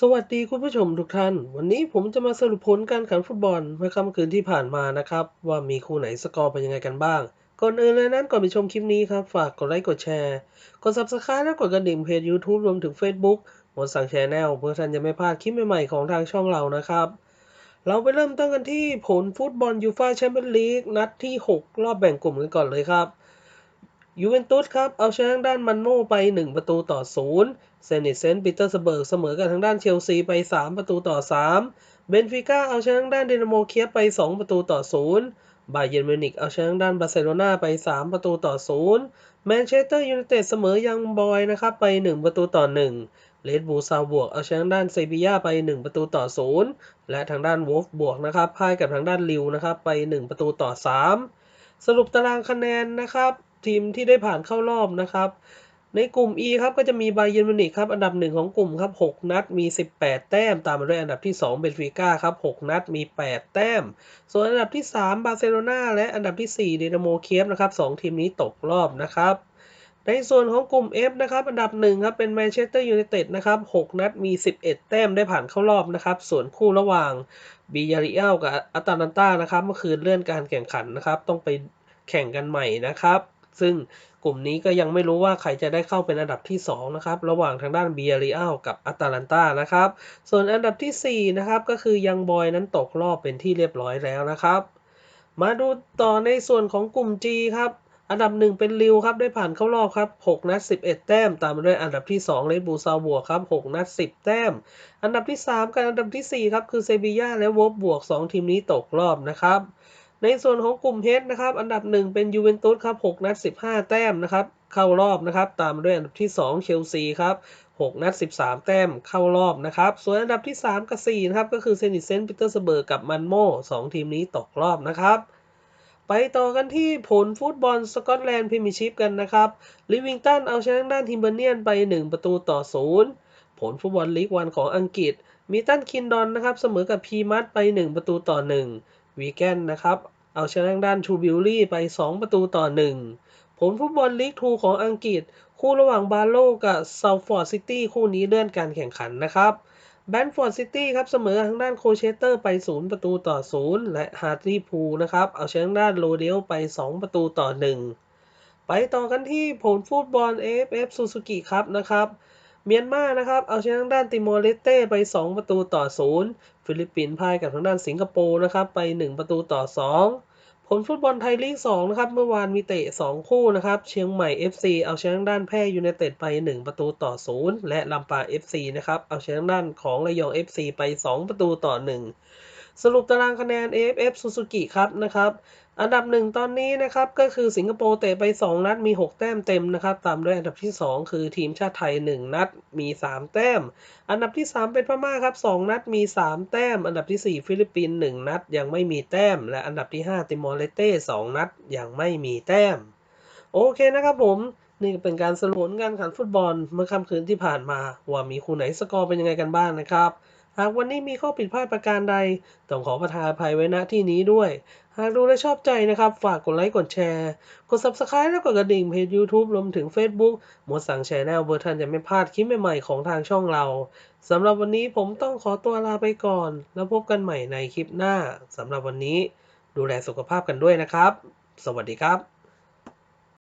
สวัสดีคุณผู้ชมทุกท่าน วันนี้ผมจะมาสรุปผลการแข่งขันฟุตบอลเมื่อค่ำคืนที่ผ่านมานะครับ ว่ามีคู่ไหนสกอร์เป็นยังไงกันบ้าง ก่อนอื่นเลยนั้นก่อนไปชมคลิปนี้ครับ ฝากกดไลค์กดแชร์ กด Subscribe และกดกระดิ่งเพจ YouTube รวมถึง Facebook หมดสั่งแชร์แนลเพื่อท่านจะไม่พลาดคลิปใหม่ๆของทางช่องเรานะครับ เราไปเริ่มต้นกันที่ผลฟุตบอลยูฟ่าแชมเปี้ยนลีกนัดที่ 6 รอบแบ่งกลุ่มกันก่อนเลยครับยูเวนตุสครับเอาชนะด้านมันโน่ไป 1 ประตูต่อ 0 เซนิตเซนต์ปีเตอร์สเบิร์กเสมอกับทางด้านเชลซีไป 3 ประตูต่อ 3 เบนฟิก้าเอาชนะทางด้านเดนโมเคียไป 2 ประตูต่อ 0 บาเยิร์นมิวนิกเอาชนะทางด้านบาร์เซโลนาไป 3 ประตูต่อ 0 แมนเชสเตอร์ยูไนเต็ดเสมอยังบอยนะครับไป 1 ประตูต่อ 1 เลดบูซาบวกเอาชนะทางด้านเซบีย่าไป 1 ประตูต่อ 0 และทางด้านวอฟบวกนะครับพ่ายกับทางด้านลิวนะครับไป 1 ประตูต่อ 3 สรุปตารางคะแนนนะครับทีมที่ได้ผ่านเข้ารอบนะครับ ในกลุ่ม E ครับก็จะมีบาเยิร์นมิวนิกครับอันดับหนึ่งของกลุ่มครับ6นัดมี 18 แต้ม ตามมาด้วยอันดับที่ 2 เบนฟิก้าครับ6นัดมี 8 แต้ม ส่วนอันดับที่ 3 บาร์เซโลนาและอันดับที่ 4 เดนาโมเคียฟนะครับ2ทีมนี้ตกรอบนะครับ ในส่วนของกลุ่ม F นะครับอันดับหนึ่งครับเป็นแมนเชสเตอร์ยูไนเต็ดนะครับ6นัดมี 11 แต้มได้ผ่านเข้ารอบนะครับส่วนคู่ระหว่างบียาริเอลกับอัตาลันตานะครับเมื่อคืนเลื่อนการแข่งขันนะครับต้องไปแข่งกันใหม่นะครับ ซึ่งกลุ่มนี้ก็ยังไม่รู้ว่าใครจะได้เข้าเป็นอันดับที่ 2 นะครับ ระหว่างทางด้านเบียริเอลกับอัตาลันตานะครับ ส่วนอันดับที่ 4 นะครับ ก็คือยังบอยนั้นตกรอบเป็นที่เรียบร้อยแล้วนะครับ มาดูต่อในส่วนของกลุ่ม G ครับอันดับหนึ่งเป็นลิวครับได้ผ่านเข้ารอบครับ6นัด11 แต้ม ตามมาด้วยอันดับที่2เลดบูซาวบวกครับ6นัด10 แต้ม อันดับที่ 3 กับอันดับทีสี่4 ครับ คือเซบีย่าและวอฟบวก 2 ทีมนี้ตกรอบนะครับ ในส่วนของกลุ่ม H นะครับ อันดับ 1 เป็นยูเวนตุสครับ6นัด 15 แต้มนะครับ เข้ารอบนะครับ ตามด้วยอันดับที่ 2 เชลซีครับ6นัด 13 แต้มเข้ารอบนะครับ ส่วนอันดับที่ 3 กับ 4 นะครับ ก็คือเซนิตเซนต์ปีเตอร์สเบิร์กกับมันโม่2ทีมนี้ตกรอบนะครับไปต่อกันที่ผลฟุตบอลสกอตแลนด์พรีเมียร์ชิพกันนะครับลิวิงตันเอาชนะด้านทีมเบอร์เนียนไป 1 ประตูต่อ 0 ผลฟุตบอลลีกวันของอังกฤษ มีตันคินดอนนะครับเสมอกับพีมัตไป 1 ประตูต่อ 1 วีแกนนะครับ เอาชนะทางด้านชูบิลลี่ไป 2 ประตูต่อ 1 ผลฟุตบอลลีก2ของอังกฤษ คู่ระหว่างบาโลกับเซาฟอร์ดซิตี้คู่นี้เลื่อนการแข่งขันนะครับแบนฟอร์ดซิตี้ครับเสมอทางด้านโคเชสเตอร์ไป 0 ประตูต่อ 0 และฮาร์ตีพูนะครับ เอาชนะทางด้านโรเดลไป 2 ประตูต่อ 1 ไปต่อกันที่ผลฟุตบอล AFF ซูซูกิครับนะครับ เมียนมานะครับ เอาชนะทางด้านติมอร์เลสเต้ไป 2 ประตูต่อ 0 ฟิลิปปินส์พ่ายกับทางด้านสิงคโปร์นะครับไป 1 ประตูต่อ 2 ผลฟุตบอลไทยลีก 2 นะครับ เมื่อวานมีเตะ 2 คู่นะครับ เชียงใหม่ FC เอาชนะทางด้านแพร่ยูไนเต็ดไป 1 ประตูต่อ 0 และลำปาง FC นะครับ เอาชนะทางด้านของระยอง FC ไป 2 ประตูต่อ 1 สรุปตารางคะแนน AFF ซูซูกิครับนะครับ อันดับหนึ่งตอนนี้นะครับก็คือสิงคโปร์เตะไป 2 นัดมี 6 แต้มเต็มนะครับ ตามด้วยอันดับที่ 2 คือทีมชาติไทย 1 นัดมี 3 แต้ม อันดับที่ 3 เป็นพม่าครับ 2 นัดมี 3 แต้ม อันดับที่ 4 ฟิลิปปินส์1นัดยังไม่มีแต้ม และอันดับที่ 5 ติมอร์เลสเต้ 2 นัดยังไม่มีแต้ม โอเคนะครับผมนี่เป็นการสรุปผลการแข่งขันฟุตบอลเมื่อค่ำคืนที่ผ่านมา ว่ามีคู่ไหนสกอร์เป็นยังไงกันบ้างนะครับ หากวันนี้มีข้อผิดพลาดประการใด ต้องขอประทานอภัยไว้ณที่นี้ด้วย หากดูและชอบใจนะครับ ฝากกดไลค์กดแชร์ กด Subscribe แล้วกดกระดิ่งเพจ YouTube รวมถึง Facebook หมดสั่งแชร์แนลเบอร์ท่านจะไม่พลาดคลิปใหม่ๆของทางช่องเราสำหรับวันนี้ผมต้องขอตัวลาไปก่อน แล้วพบกันใหม่ในคลิปหน้าสำหรับวันนี้ ดูแลสุขภาพกันด้วยนะครับ สวัสดีครับ